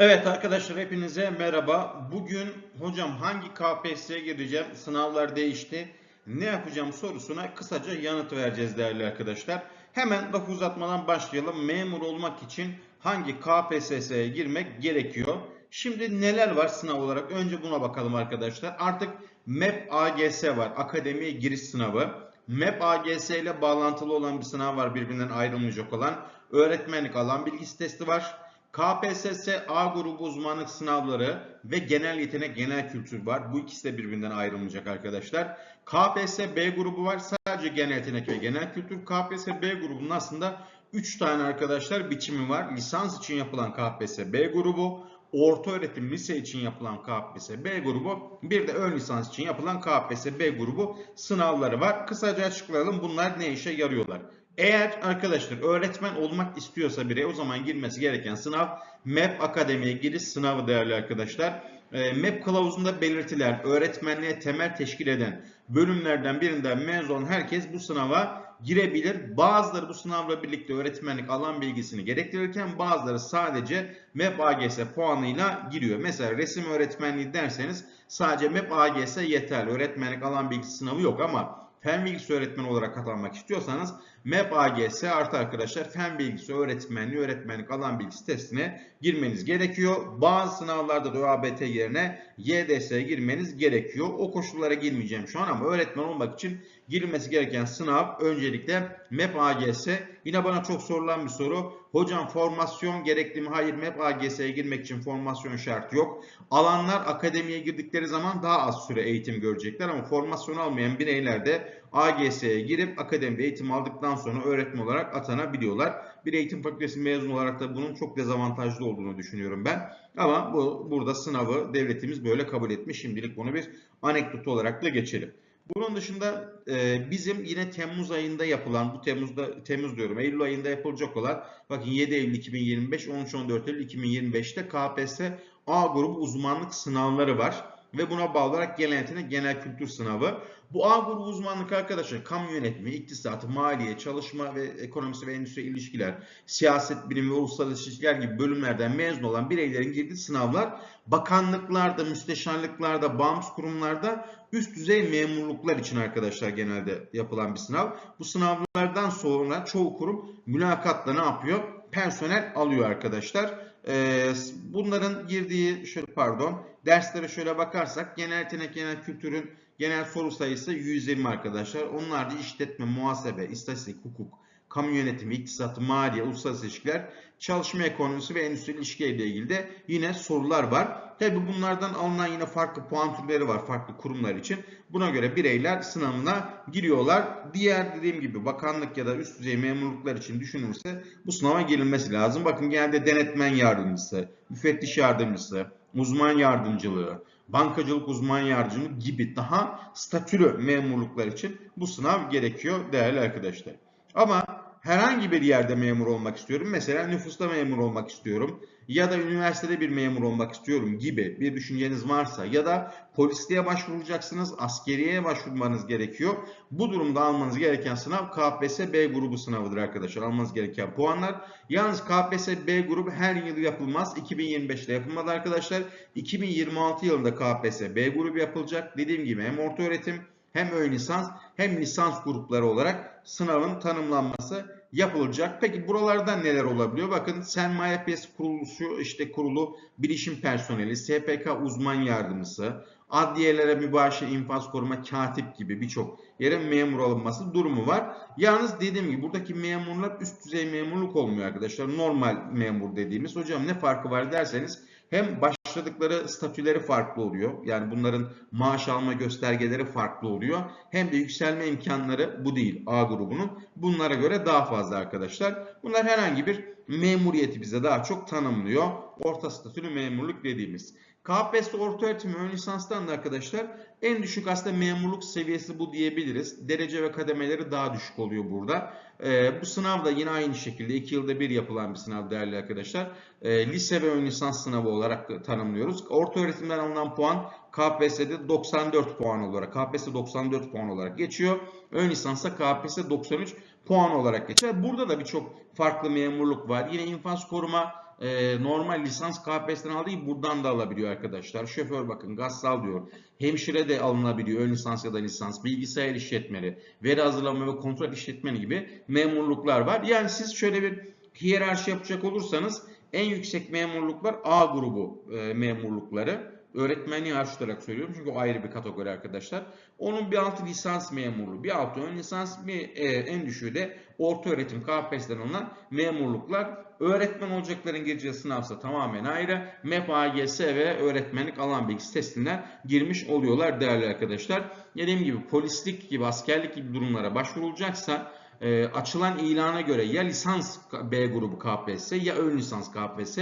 Evet arkadaşlar hepinize merhaba. Bugün hocam hangi KPSS'ye gireceğim? Sınavlar değişti. Ne yapacağım sorusuna kısaca yanıt vereceğiz değerli arkadaşlar. Hemen lafı uzatmadan başlayalım. Memur olmak için hangi KPSS'ye girmek gerekiyor? Şimdi neler var sınav olarak? Önce buna bakalım arkadaşlar. Artık MEP AGS var. Akademiye giriş sınavı. MEP AGS ile bağlantılı olan bir sınav var birbirinden ayrılmayacak olan. Öğretmenlik alan bilgisi testi var. KPSS A grubu uzmanlık sınavları ve genel yetenek genel kültür var. Bu ikisi de birbirinden ayrılmayacak arkadaşlar. KPSS B grubu var. Sadece genel yetenek ve genel kültür. KPSS B grubunun aslında 3 tane arkadaşlar biçimi var. Lisans için yapılan KPSS B grubu, orta öğretim lise için yapılan KPSS B grubu, bir de ön lisans için yapılan KPSS B grubu sınavları var. Kısaca açıklayalım bunlar ne işe yarıyorlar. Eğer arkadaşlar öğretmen olmak istiyorsa birey o zaman girmesi gereken sınav MEP Akademi'ye giriş sınavı değerli arkadaşlar. E, MEP kılavuzunda belirtilen öğretmenliğe temel teşkil eden bölümlerden birinden mezun herkes bu sınava girebilir. Bazıları bu sınavla birlikte öğretmenlik alan bilgisini gerektirirken bazıları sadece MEP AGS puanıyla giriyor. Mesela resim öğretmenliği derseniz sadece MEP AGS yeterli. Öğretmenlik alan bilgisi sınavı yok ama fen bilgisi öğretmeni olarak atanmak istiyorsanız MEP AGS artı arkadaşlar fen bilgisi öğretmenliği öğretmenlik alan bilgisi testine girmeniz gerekiyor. Bazı sınavlarda da ÖABT yerine YDS'ye girmeniz gerekiyor. O koşullara girmeyeceğim şu an ama öğretmen olmak için girilmesi gereken sınav öncelikle MEP AGS. Yine bana çok sorulan bir soru. Hocam formasyon gerekli mi? Hayır MEP AGS'ye girmek için formasyon şart yok. Alanlar akademiye girdikleri zaman daha az süre eğitim görecekler ama formasyon almayan bireyler de AGS'ye girip akademide eğitim aldıktan sonra öğretmen olarak atanabiliyorlar. Bir eğitim fakültesi mezun olarak da bunun çok dezavantajlı olduğunu düşünüyorum ben. Ama bu burada sınavı devletimiz böyle kabul etmiş. Şimdilik bunu bir anekdot olarak da geçelim. Bunun dışında e, bizim yine Temmuz ayında yapılan, bu Temmuz'da Temmuz diyorum, Eylül ayında yapılacak olan, bakın 7 Eylül 2025, 13-14 Eylül 2025'te KPSS A grubu uzmanlık sınavları var ve buna bağlı olarak genel genel kültür sınavı. Bu A grubu uzmanlık arkadaşlar kamu yönetimi, iktisat, maliye, çalışma ve ekonomisi ve endüstri ilişkiler, siyaset bilimi ve uluslararası ilişkiler gibi bölümlerden mezun olan bireylerin girdiği sınavlar bakanlıklarda, müsteşarlıklarda, bağımsız kurumlarda üst düzey memurluklar için arkadaşlar genelde yapılan bir sınav. Bu sınavlardan sonra çoğu kurum mülakatla ne yapıyor? Personel alıyor arkadaşlar. Ee, bunların girdiği şöyle pardon derslere şöyle bakarsak genel yetenek genel kültürün genel soru sayısı 120 arkadaşlar. Onlar da işletme, muhasebe, istatistik, hukuk, kamu yönetimi, iktisat, maliye, uluslararası ilişkiler, çalışma ekonomisi ve endüstri ilişkileriyle ilgili de yine sorular var. Tabi bunlardan alınan yine farklı puan türleri var farklı kurumlar için. Buna göre bireyler sınavına giriyorlar. Diğer dediğim gibi bakanlık ya da üst düzey memurluklar için düşünülürse bu sınava girilmesi lazım. Bakın genelde denetmen yardımcısı, müfettiş yardımcısı, uzman yardımcılığı, bankacılık uzman yardımcılığı gibi daha statülü memurluklar için bu sınav gerekiyor değerli arkadaşlar. Ama herhangi bir yerde memur olmak istiyorum. Mesela nüfusta memur olmak istiyorum. Ya da üniversitede bir memur olmak istiyorum gibi bir düşünceniz varsa ya da polisliğe başvuracaksınız, askeriyeye başvurmanız gerekiyor. Bu durumda almanız gereken sınav KPSS B grubu sınavıdır arkadaşlar. Almanız gereken puanlar. Yalnız KPSS B grubu her yıl yapılmaz. 2025'te yapılmadı arkadaşlar. 2026 yılında KPSS B grubu yapılacak. Dediğim gibi hem orta öğretim hem ön lisans hem lisans grupları olarak sınavın tanımlanması yapılacak. Peki buralarda neler olabiliyor? Bakın sermaye piyasası kuruluşu işte kurulu bilişim personeli, SPK uzman yardımcısı, adliyelere mübaşir infaz koruma katip gibi birçok yere memur alınması durumu var. Yalnız dediğim gibi buradaki memurlar üst düzey memurluk olmuyor arkadaşlar. Normal memur dediğimiz. Hocam ne farkı var derseniz hem başladıkları statüleri farklı oluyor. Yani bunların maaş alma göstergeleri farklı oluyor. Hem de yükselme imkanları bu değil A grubunun. Bunlara göre daha fazla arkadaşlar. Bunlar herhangi bir memuriyeti bize daha çok tanımlıyor. Orta statülü memurluk dediğimiz. KPSS orta öğretim ön lisanstan da arkadaşlar en düşük aslında memurluk seviyesi bu diyebiliriz. Derece ve kademeleri daha düşük oluyor burada. Ee, bu sınav da yine aynı şekilde 2 yılda bir yapılan bir sınav değerli arkadaşlar. Ee, lise ve ön lisans sınavı olarak tanımlıyoruz. Orta öğretimden alınan puan KPSS'de 94 puan olarak, KPSS 94 puan olarak geçiyor. Ön lisansa KPSS 93 puan olarak geçiyor. Burada da birçok farklı memurluk var. Yine infaz koruma e, normal lisans KPSS'den aldığı buradan da alabiliyor arkadaşlar. Şoför bakın gassal diyor. Hemşire de alınabiliyor. Ön lisans ya da lisans. Bilgisayar işletmeni, veri hazırlama ve kontrol işletmeni gibi memurluklar var. Yani siz şöyle bir hiyerarşi yapacak olursanız en yüksek memurluklar A grubu e, memurlukları. Öğretmenliği hariç olarak söylüyorum çünkü o ayrı bir kategori arkadaşlar. Onun bir altı lisans memurluğu, bir altı ön lisans, bir e, en düşüğü de orta öğretim KPSS'den alınan memurluklar. Öğretmen olacakların gireceği sınavsa tamamen ayrı. MEP, AGS ve öğretmenlik alan bilgisi testinden girmiş oluyorlar değerli arkadaşlar. Dediğim gibi polislik gibi askerlik gibi durumlara başvurulacaksa e, açılan ilana göre ya lisans B grubu KPSS ya ön lisans KPSS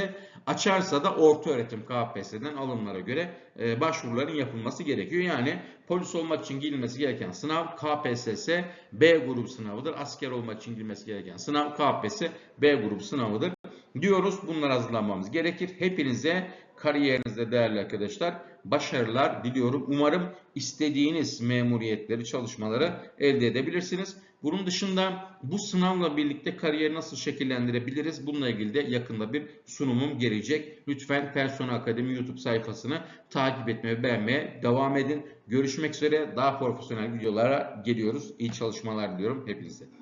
açarsa da orta öğretim KPSS'den alımlara göre e, başvuruların yapılması gerekiyor. Yani polis olmak için girilmesi gereken sınav KPSS B grubu sınavıdır. Asker olmak için girilmesi gereken sınav KPSS B grubu sınavıdır diyoruz. Bunlar hazırlanmamız gerekir. Hepinize kariyerinizde değerli arkadaşlar başarılar diliyorum. Umarım istediğiniz memuriyetleri, çalışmaları elde edebilirsiniz. Bunun dışında bu sınavla birlikte kariyeri nasıl şekillendirebiliriz? Bununla ilgili de yakında bir sunumum gelecek. Lütfen Persona Akademi YouTube sayfasını takip etmeye beğenmeye devam edin. Görüşmek üzere. Daha profesyonel videolara geliyoruz. İyi çalışmalar diliyorum hepinize.